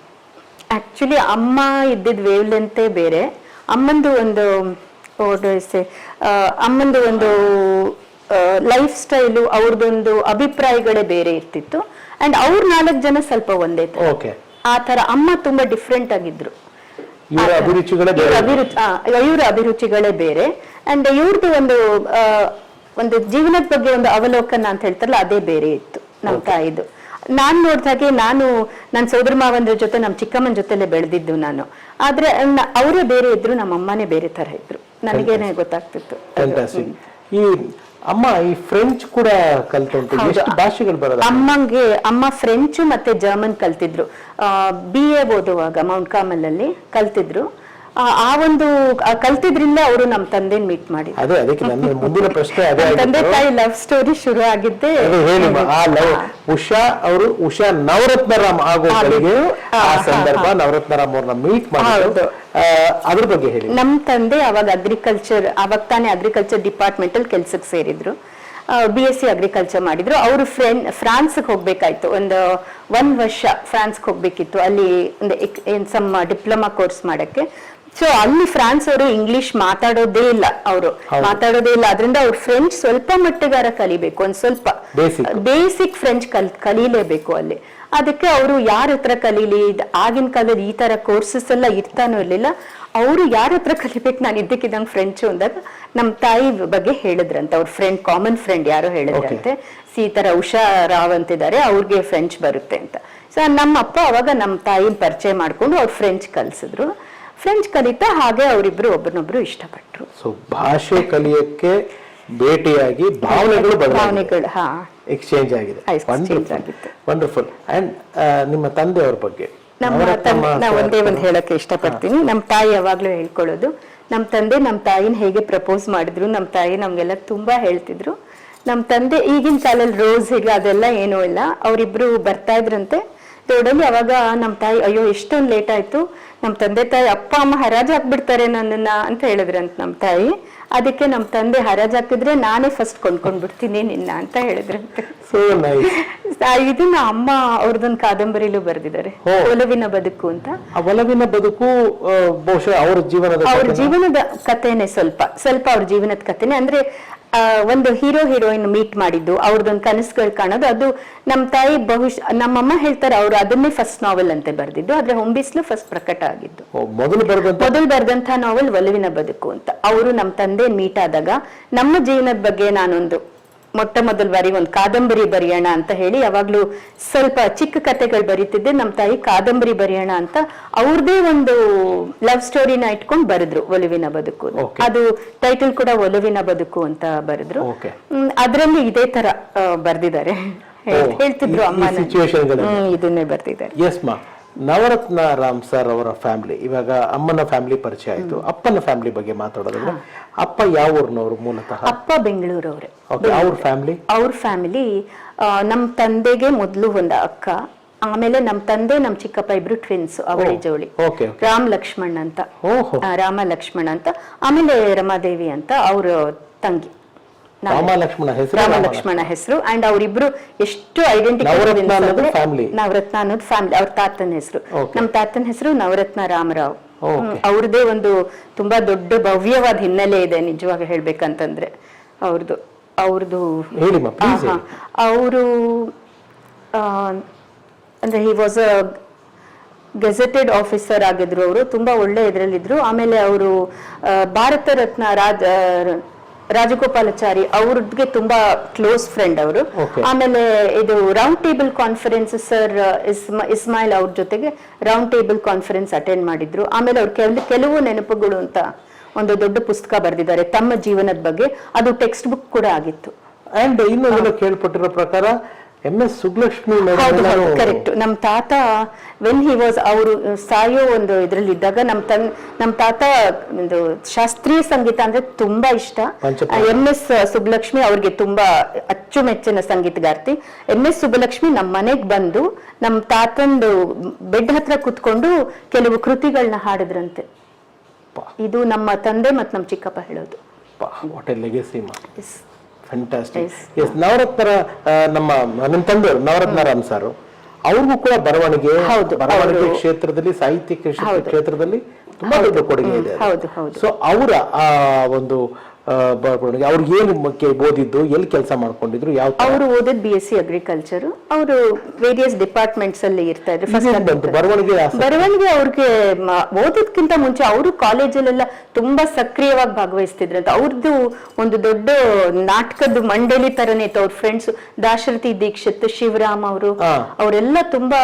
ಆಕ್ಚುಲಿ ಅಮ್ಮ ಇದ್ದಿದ್ ವೇವ್ ಲೆಂತೆ ಬೇರೆ. ಅಮ್ಮಂದು ಒಂದು ಅಮ್ಮಂದು ಒಂದು ಲೈಫ್ ಸ್ಟೈಲು ಅವ್ರದ್ದೊಂದು ಅಭಿಪ್ರಾಯಗಳೇ ಬೇರೆ ಇರ್ತಿತ್ತು. ಅಂಡ್ ಅವ್ರ ನಾಲ್ಕು ಜನ ಸ್ವಲ್ಪ ಒಂದೇ ತರ. ಆ ತರ ಅಮ್ಮ ತುಂಬಾ ಡಿಫ್ರೆಂಟ್ ಆಗಿದ್ರು. ಇವರ ಅಭಿರುಚಿಗಳೇ ಬೇರೆ. ಅಭಿರುಚಿ ಅಭಿರುಚಿಗಳೇ ಬೇರೆ. ಅಂಡ್ ಇವ್ರದ್ದು ಒಂದು ಒಂದು ಜೀವನದ ಬಗ್ಗೆ ಒಂದು ಅವಲೋಕನ ಅಂತ ಹೇಳ್ತಾರಲ್ಲ ಅದೇ ಬೇರೆ ಇತ್ತು ನಮ್ಮ ತಾಯಿದು. ನಾನ್ ನೋಡ್ದಾಗೆ ನಾನು ನನ್ನ ಸೋದರ ಮಾವಂದ್ರ ಜೊತೆ ನಮ್ಮ ಚಿಕ್ಕಮ್ಮನ ಜೊತೆಲೆ ಬೆಳೆದಿದ್ದು ನಾನು. ಆದ್ರೆ ಅವರೇ ಬೇರೆ ಇದ್ರು ನಮ್ಮ ಅಮ್ಮನೇ ಬೇರೆ ತರ ಇದ್ರು. ನನಗೇನೆ ಗೊತ್ತಾಗ್ತಿತ್ತು. ಈ ಅಮ್ಮ ಈ ಫ್ರೆಂಚ್ ಕೂಡ ಕಲ್ತಂತೆ ಎಷ್ಟು ಭಾಷೆಗಳು ಬರೋದು ಅಮ್ಮಂಗೆ ಅಮ್ಮ ಫ್ರೆಂಚ್ ಮತ್ತೆ ಜರ್ಮನ್ ಕಲ್ತಿದ್ರು. ಬಿ ಎ ಓದುವಾಗ ಮೌಂಟ್ ಕಾಮಲ್ ಅಲ್ಲಿ ಕಲ್ತಿದ್ರು. ಆ, ಆ ಒಂದು ಕಲ್ತಿದ್ರಿಂದ ಅವರು ನಮ್ಮ ತಂದೆನ ಮೀಟ್ ಮಾಡಿ ಅದೇ ಅದಕ್ಕೆ ನನ್ನ ಮುಂದಿನ ಪ್ರಶ್ನೆ ಅದೇ ತಂದೆ ತಾಯಿ ಲವ್ ಸ್ಟೋರಿ ಶುರು ಆಗಿದ್ದೆ ಹೇಳಿ ಆ ಲವ್ ಉಷಾ ಅವರು ಉಷಾ ನವರತ್ನರಾಮ್ ಆಗೋಗಳಿಗೆ ಹಾ, ಆ ಸಂದರ್ಭ ನವರತ್ನರಾಮ್ ಅವ್ರನ್ನ ಮೀಟ್ ಮಾಡಿದ್ರು. ಅದ್ರ ಬಗ್ಗೆ ಹೇಳಿ. ನಮ್ ತಂದೆ ಅವಾಗ ಅಗ್ರಿಕಲ್ಚರ್ ಅವಾಗ ತಾನೇ ಅಗ್ರಿಕಲ್ಚರ್ ಡಿಪಾರ್ಟ್ಮೆಂಟ್ ಅಲ್ಲಿ ಕೆಲ್ಸಕ್ಕೆ ಸೇರಿದ್ರು. ಬಿ ಎಸ್ ಸಿ ಅಗ್ರಿಕಲ್ಚರ್ ಮಾಡಿದ್ರು. ಅವರು ಫ್ರೆಂಡ್ ಫ್ರಾನ್ಸ್ಗೆ ಹೋಗ್ಬೇಕಾಯ್ತು. ಒಂದು ಒಂದ್ ವರ್ಷ ಫ್ರಾನ್ಸ್ಗೆ ಹೋಗ್ಬೇಕಿತ್ತು. ಅಲ್ಲಿ ಒಂದು ಸಮ್ ಡಿಪ್ಲೊಮಾ ಕೋರ್ಸ್ ಮಾಡಕ್ಕೆ. ಸೊ ಅಲ್ಲಿ ಫ್ರಾನ್ಸ್ ಅವರು ಇಂಗ್ಲಿಷ್ ಮಾತಾಡೋದೇ ಇಲ್ಲ ಅವರು. ಮಾತಾಡೋದೇ ಇಲ್ಲ. ಅದರಿಂದ ಅವ್ರು ಫ್ರೆಂಚ್ ಸ್ವಲ್ಪ ಮಟ್ಟಿಗಾರ ಕಲಿಬೇಕು ಒಂದ್ ಸ್ವಲ್ಪ. ಬೇಸಿಕ್ ಫ್ರೆಂಚ್ ಕಲ್ ಕಲೀಲೇಬೇಕು ಅಲ್ಲಿ. ಅದಕ್ಕೆ ಅವರು ಯಾರ ಹತ್ರ ಕಲೀಲಿ? ಆಗಿನ ಕಾಲದ ಈ ತರ ಕೋರ್ಸಸ್ ಎಲ್ಲ ಇರ್ತಾನೂ ಇರ್ಲಿಲ್ಲ. ಅವರು ಯಾರ ಹತ್ರ ಕಲಿಬೇಕು? ನಾನು ಇದ್ದಕ್ಕಿದ್ದಂಗೆ ಫ್ರೆಂಚ್ ಅಂದಾಗ ನಮ್ಮ ತಾಯಿ ಬಗ್ಗೆ ಹೇಳಿದ್ರಂತೆ. ಅವ್ರ ಫ್ರೆಂಡ್ ಕಾಮನ್ ಫ್ರೆಂಡ್ ಯಾರೋ ಹೇಳಿದ್ರಂತೆ. ಸಿ ಈ ತರ ಉಷಾ ರಾವ್ ಅಂತಿದ್ದಾರೆ. ಅವ್ರಿಗೆ ಫ್ರೆಂಚ್ ಬರುತ್ತೆ ಅಂತ. ಸೊ ನಮ್ಮ ಅಪ್ಪ ಅವಾಗ ನಮ್ಮ ತಾಯಿನ ಪರಿಚಯ ಮಾಡ್ಕೊಂಡು ಅವ್ರು ಫ್ರೆಂಚ್ ಕಲ್ಸಿದ್ರು. ಫ್ರೆಂಚ್ ಕಲಿತಾ ಹಾಗೆ ಅವರಿಬ್ರು ಒಬ್ಬರನ್ನೊಬ್ರು ಇಷ್ಟಪಟ್ಟರು ಸೊ ಭಾಷೆ ಕಲಿಯಕ್ಕೆ ಭೇಟಿಯಾಗಿ ಭಾವನೆಗಳು ಭಾವನೆಗಳು ಹಾ. ಎಕ್ಸ್ಚೇಂಜ್ ಆಗಿದೆ. ವಂಡರ್ಫುಲ್ ಅಂಡ್ ನಿಮ್ಮ ತಂದೆಯವ್ರ ಬಗ್ಗೆ. ನಮ್ಮ ತಂದೆ ನಾ ಒಂದೇ ಒಂದು ಹೇಳಕ್ಕೆ ಇಷ್ಟಪಡ್ತೀನಿ. ನಮ್ಮ ತಾಯಿ ಯಾವಾಗ್ಲೂ ಹೇಳ್ಕೊಳ್ಳೋದು ನಮ್ಮ ತಂದೆ ನಮ್ಮ ತಾಯಿನ ಹೇಗೆ ಪ್ರಪೋಸ್ ಮಾಡಿದ್ರು ನಮ್ಮ ತಾಯಿ ನಮ್ಗೆಲ್ಲ ತುಂಬಾ ಹೇಳ್ತಿದ್ರು. ನಮ್ಮ ತಂದೆ ಈಗಿನ ಕಾಲಲ್ಲಿ ರೋಸ್ ಹೀಗೆ ಅದೆಲ್ಲ ಏನೂ ಇಲ್ಲ. ಅವರಿಬ್ರು ಬರ್ತಾ ಇದ್ರಂತೆ. ರೋಡಲ್ಲಿ ಅವಾಗ ನಮ್ಮ ತಾಯಿ ಅಯ್ಯೋ ಎಷ್ಟೊಂದು ಲೇಟ್ ಆಯ್ತು. ನಮ್ಮ ತಂದೆ ತಾಯಿ ಅಪ್ಪ ಅಮ್ಮ ಹರಾಜ್ ಹಾಕ್ಬಿಡ್ತಾರೆ ನನ್ನನ್ನ ಅಂತ ಹೇಳಿದ್ರಂತ ನಮ್ಮ ತಾಯಿ. ಅದಕ್ಕೆ ನಮ್ಮ ತಂದೆ ಹರಾಜ್ ಹಾಕಿದ್ರೆ ನಾನೇ ಫಸ್ಟ್ ಕೊಂಡ್ಕೊಂಡ್ ಬಿಡ್ತೀನಿ ನಿನ್ನ ಅಂತ ಹೇಳಿದ್ರಂತೆ. ಇದನ್ನ ಅಮ್ಮ ಅವ್ರದೊಂದು ಕಾದಂಬರಿಲೂ ಬರೆದಿದ್ದಾರೆ. ಒಲವಿನ ಬದುಕು ಅಂತ. ಒಲವಿನ ಬದುಕು ಬಹುಶಃ ಅವ್ರ ಜೀವನದ ಅವ್ರ ಜೀವನದ ಕಥೆನೆ ಸ್ವಲ್ಪ. ಸ್ವಲ್ಪ ಅವ್ರ ಜೀವನದ ಕಥೆನೆ. ಅಂದ್ರೆ ಒಂದು ಹೀರೋ ಹೀರೋಯಿನ್ ಮೀಟ್ ಮಾಡಿದ್ದು. ಅವ್ರದ್ದೊಂದು ಕನಸುಗಳು ಕಾಣೋದು. ಅದು ನಮ್ಮ ತಾಯಿ ಬಹುಶಃ ನಮ್ಮಮ್ಮ ಹೇಳ್ತಾರೆ ಅವ್ರು ಅದನ್ನೇ ಫಸ್ಟ್ ನಾವೆಲ್ ಅಂತ ಬರೆದಿದ್ದು. ಆದ್ರೆ ಹೊಂಬಿಸ್ಲು ಫಸ್ಟ್ ಪ್ರಕಟ ಆಗಿದ್ದು. ಮೊದಲು ಬರೆದಂತ? ಮೊದಲು ಬರೆದಂತಹ ನಾವೆಲ್ ಒಲವಿನ ಬದುಕು ಅಂತ. ಅವರು ನಮ್ಮ ತಂದೆ ಮೀಟ್ ಆದಾಗ ನಮ್ಮ ಜೀವನದ ಬಗ್ಗೆ ನಾನೊಂದು ಮೊಟ್ಟ ಮೊದಲ ಬಾರಿ ಒಂದು ಕಾದಂಬರಿ ಬರೆಯೋಣ ಅಂತ ಹೇಳಿ ಯಾವಾಗ್ಲೂ ಸ್ವಲ್ಪ ಚಿಕ್ಕ ಕತೆಗಳು ಬರೀತಿದ್ದೆ. ನಮ್ಮ ತಾಯಿ ಕಾದಂಬರಿ ಬರೆಯೋಣ ಅಂತ ಅವ್ರದೇ ಒಂದು ಲವ್ ಸ್ಟೋರಿನ ಇಟ್ಕೊಂಡು ಬರೆದ್ರು ಒಲುವಿನ ಬದುಕು. ಅದು ಟೈಟಲ್ ಕೂಡ ಒಲುವಿನ ಬದುಕು ಅಂತ ಬರೆದ್ರು. ಅದರಲ್ಲಿ ಇದೇ ತರ ಬರ್ದಿದ್ದಾರೆ. ಹೇಳ್ತಿದ್ರು ಅಮ್ಮ ಇದನ್ನೇ ಮಾ ನವರತ್ನ ರಾಮ್ ಸರ್ ಅವರ ಫ್ಯಾಮಿಲಿ ಇವಾಗ ಅಮ್ಮನ ಫ್ಯಾಮಿಲಿ ಪರಿಚಯ ಆಯ್ತು. ಅಪ್ಪನ ಫ್ಯಾಮಿಲಿ ಬಗ್ಗೆ ಮಾತಾಡೋದ್ರೆ ಅಪ್ಪ ಯಾವ ಊರಿನವರು ಮೂಲತಃ? ಅಪ್ಪ ಬೆಂಗಳೂರವ್ರೆ. ಅವ್ರ ಫ್ಯಾಮಿಲಿ? ಅವ್ರ ಫ್ಯಾಮಿಲಿ ನಮ್ಮ ತಂದೆಗೆ ಮೊದಲು ಒಂದು ಅಕ್ಕ ಆಮೇಲೆ ನಮ್ಮ ತಂದೆ ನಮ್ಮ ಚಿಕ್ಕಪ್ಪ ಇಬ್ರು ಟ್ವಿನ್ಸ್ ಅವಳಿ ಜೋಳಿ. ರಾಮ್ ಲಕ್ಷ್ಮಣ್ ಅಂತ. ರಾಮ ಲಕ್ಷ್ಮಣ್ ಅಂತ ಆಮೇಲೆ ರಮಾದೇವಿ ಅಂತ ಅವ್ರ ತಂಗಿ. ನಾನು- ರಾಮ ಲಕ್ಷ್ಮಣ ಹೆಸರು ರಾಮ ರಾಮ ಹೆಸರು. ಅಂಡ್ ಅವರಿಬ್ರು ಎಷ್ಟು ಐಡೆಂಟಿಟಿ ನವರತ್ನ ಅನ್ನೋದು family. ನವರತ್ನ ಅನ್ನೋದು ಫ್ಯಾಮಿಲಿ ಅವ್ರ ತಾತನ ಹೆಸರು. ನಮ್ಮ ತಾತನ ಹೆಸರು ನವರತ್ನ ರಾಮರಾವ್. ಅವ್ರದೇ ಒಂದು ತುಂಬಾ ದೊಡ್ಡ ಭವ್ಯವಾದ ಹಿನ್ನೆಲೆ ಇದೆ ನಿಜವಾಗ ಹೇಳ್ಬೇಕಂತಂದ್ರೆ ಅವ್ರದ್ದು ಅವ್ರದ್ದು ಅವರು ಅಂದ್ರೆ he was a gazetted officer ಆಗಿದ್ರು ಅವರು ತುಂಬಾ ಒಳ್ಳೆ ಇದರಲ್ಲಿದ್ರು. ಆಮೇಲೆ ಅವರು ಭಾರತ ರತ್ನ ರಾಜ ರಾಜಗೋಪಾಲಾಚಾರಿ ಅವ್ರಿಗೆ ತುಂಬಾ ಕ್ಲೋಸ್ ಫ್ರೆಂಡ್ ಅವರು. ಆಮೇಲೆ ಇದು round table conference sir Ismail ಅವ್ರ ಜೊತೆಗೆ ರೌಂಡ್ ಟೇಬಲ್ ಕಾನ್ಫರೆನ್ಸ್ ಅಟೆಂಡ್ ಮಾಡಿದ್ರು. ಆಮೇಲೆ ಅವ್ರು ಕೆಲವು ಕೆಲವು ನೆನಪುಗಳು ಅಂತ ಒಂದು ದೊಡ್ಡ ಪುಸ್ತಕ ಬರೆದಿದ್ದಾರೆ ತಮ್ಮ ಜೀವನದ ಬಗ್ಗೆ. ಅದು ಟೆಕ್ಸ್ಟ್ ಬುಕ್ ಕೂಡ ಆಗಿತ್ತು. ಅಂಡ್ ಇನ್ನೊಂದು ಕೇಳ್ಪಟ್ಟಿರೋ ಪ್ರಕಾರ ಎಂ ಎಸ್ ಸುಬ್ಲಕ್ಷ್ಮಿ ಕರೆಕ್ಟ್ ನಮ್ಮ ತಾತ ವೆನ್ ಹಿ ವಾಸ್ ಅವರು ಸಾಯೋ ಒಂದು ಇದರಲ್ಲಿ ಇದ್ದಾಗ ನಮ್ ತನ್ ನಮ್ ತಾತ ಒಂದು ಶಾಸ್ತ್ರೀಯ ಸಂಗೀತ ಅಂದ್ರೆ ತುಂಬಾ ಇಷ್ಟ. ಎಂ ಎಸ್ ಸುಬ್ಬಲಕ್ಷ್ಮಿ ಅವ್ರಿಗೆ ತುಂಬಾ ಅಚ್ಚುಮೆಚ್ಚಿನ ಸಂಗೀತಗಾರ್ತಿ. ಎಂ ಎಸ್ ಸುಬ್ಬಲಕ್ಷ್ಮಿ ನಮ್ಮ ಮನೆಗ್ ಬಂದು ನಮ್ ತಾತಂದು ಬೆಡ್ ಹತ್ರ ಕುತ್ಕೊಂಡು ಕೆಲವು ಕೃತಿಗಳನ್ನ ಹಾಡಿದ್ರಂತೆ. ಇದು ನಮ್ಮ ತಂದೆ ಮತ್ತೆ ನಮ್ ಚಿಕ್ಕಪ್ಪ ಹೇಳೋದು. ವಾಟ್ ಎ ಲೆಗೆಸಿ ಮಾ. Yes. ಫ್ಯಾಂಟಾಸ್ಟಿಕ್. ಎಸ್ ನವರತ್ನರ ನಮ್ಮ ನನ್ನ ತಂದೆಯವರು ನವರತ್ನ ರಾಮ್ ಸರ್ ಅವ್ರಿಗೂ ಕೂಡ ಬರವಣಿಗೆ ಬರವಣಿಗೆ ಕ್ಷೇತ್ರದಲ್ಲಿ ಸಾಹಿತ್ಯ ಕ್ಷೇತ್ರ- ಕ್ಷೇತ್ರದಲ್ಲಿ ತುಂಬಾ ದೊಡ್ಡ ಕೊಡುಗೆ ಇದೆ. ಸೊ ಅವರ ಆ ಒಂದು ಬರವಣಿಗೆ ಅವ್ರಿಗೆ ಏನು ಓದಿದ್ದು ಎಲ್ಲಿ ಕೆಲಸ ಮಾಡ್ಕೊಂಡಿದ್ರು ಯಾವ? ಅವರು ಓದಿದ್ ಬಿ ಎಸ್ ಸಿ ಅಗ್ರಿಕಲ್ಚರ್ ಅವರು ವೇರಿಯಸ್ ಡಿಪಾರ್ಟ್ಮೆಂಟ್ಸ್ ಅಲ್ಲಿ ಇರ್ತಾ ಇದ್ರು ಫಸ್ಟ್ ಬರವಣಿಗೆ ಬರವಣಿಗೆ ಅವ್ರಿಗೆ ಓದೋದ್ಕಿಂತ ಮುಂಚೆ ಅವರು ಕಾಲೇಜಲ್ಲೆಲ್ಲ ತುಂಬಾ ಸಕ್ರಿಯವಾಗಿ ಭಾಗವಹಿಸ್ತಿದ್ರಂತ ಅವ್ರದ್ದು ಒಂದು ದೊಡ್ಡ ನಾಟಕದ ಮಂಡಳಿ ತರನೇ ಇತ್ತು. ಅವ್ರ ಫ್ರೆಂಡ್ಸ್ ದಾಶರಥಿ ದೀಕ್ಷಿತ್ ಶಿವರಾಮ್ ಅವರು. ಅವರೆಲ್ಲ ತುಂಬಾ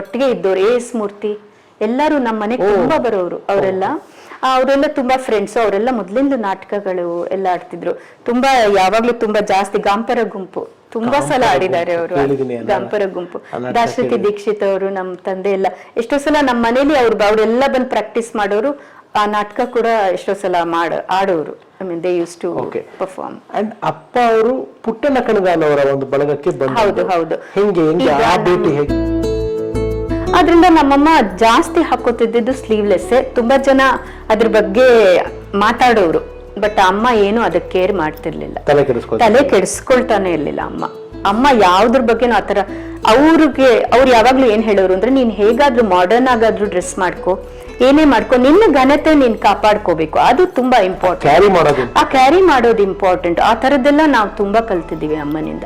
ಒಟ್ಟಿಗೆ ಇದ್ದವ್ರು. ಎ ಎಸ್ ಮೂರ್ತಿ ಎಲ್ಲರೂ ನಮ್ಮ ಮನೆಗೆ ತುಂಬಾ ಬರೋರು ಅವರೆಲ್ಲ. ಅವರೆಲ್ಲ ತುಂಬಾ ಫ್ರೆಂಡ್ಸ್ ಅವರೆಲ್ಲ ಮೊದ್ಲಿಂದ ನಾಟಕಗಳು ಎಲ್ಲ ಆಡ್ತಿದ್ರು. ತುಂಬಾ ಯಾವಾಗ್ಲೂ ತುಂಬಾ ಜಾಸ್ತಿ ಗಾಂಪರ ಗುಂಪು. ತುಂಬಾ ಸಲ ಆಡಿದ್ದಾರೆ ಅವರು. ಗಾಂಪರ ಗುಂಪು. ದಾಶ್ರತಿ ದೀಕ್ಷಿತ್ ಅವರು ನಮ್ಮ ತಂದೆ ಎಲ್ಲ. ಎಷ್ಟೋ ಸಲ ನಮ್ಮ ಮನೇಲಿ ಅವ್ರು ಅವರೆಲ್ಲ ಬಂದು ಪ್ರಾಕ್ಟೀಸ್ ಮಾಡೋರು. ಆ ನಾಟಕ ಕೂಡ ಎಷ್ಟೋ ಸಲ ಮಾಡ ಆಡೋರು. I mean they used to. Perform and ಅಪ್ಪ ಅವರು ಪುಟ್ಟನ ಕಣಗಾಲ್ ಅವರ ಒಂದು ಬಳಗಕ್ಕೆ ಬಂದು ಹೌದು, ಹೌದು. ಹೆಂಗೆ ಹೆಂಗೆ ಆ ಭೇಟಿ ಹೇಗೆ? ಆದ್ರಿಂದ ನಮ್ಮಮ್ಮ ಜಾಸ್ತಿ ಹಾಕೋತಿದ್ದು ಸ್ಲೀವ್ಲೆಸ್ ತುಂಬಾ ಜನ ಅದ್ರ ಬಗ್ಗೆ ಮಾತಾಡೋರು. ಬಟ್ ಅಮ್ಮ ಏನು ಅದಕ್ಕೆ ಕೇರ್ ಮಾಡ್ತಿರ್ಲಿಲ್ಲ. ತಲೆ ಕೆಡಿಸ್ಕೊಳ್ತಾನೆ ಇರ್ಲಿಲ್ಲ ಅಮ್ಮ. ಅಮ್ಮ ಯಾವ್ದ್ರ ಬಗ್ಗೆನೂ ಆತರ ಅವ್ರಿಗೆ ಅವ್ರು ಯಾವಾಗ್ಲೂ ಏನ್ ಹೇಳೋರು ಅಂದ್ರೆ ನೀನ್ ಹೇಗಾದ್ರೂ ಮಾಡರ್ನ್ ಆಗಾದ್ರೂ ಡ್ರೆಸ್ ಮಾಡ್ಕೋ ಏನೇ ಮಾಡ್ಕೋ ನಿನ್ನ ಘನತೆ ನೀನ್ ಕಾಪಾಡ್ಕೋಬೇಕು. ಅದು ತುಂಬಾ ಇಂಪಾರ್ಟೆಂಟ್ ಆ ಕ್ಯಾರಿ ಮಾಡೋದು ಇಂಪಾರ್ಟೆಂಟ್ ಆ ತರದ್ದೆಲ್ಲ ನಾವು ತುಂಬಾ ಕಲ್ತಿದ್ದೀವಿ ಅಮ್ಮನಿಂದ.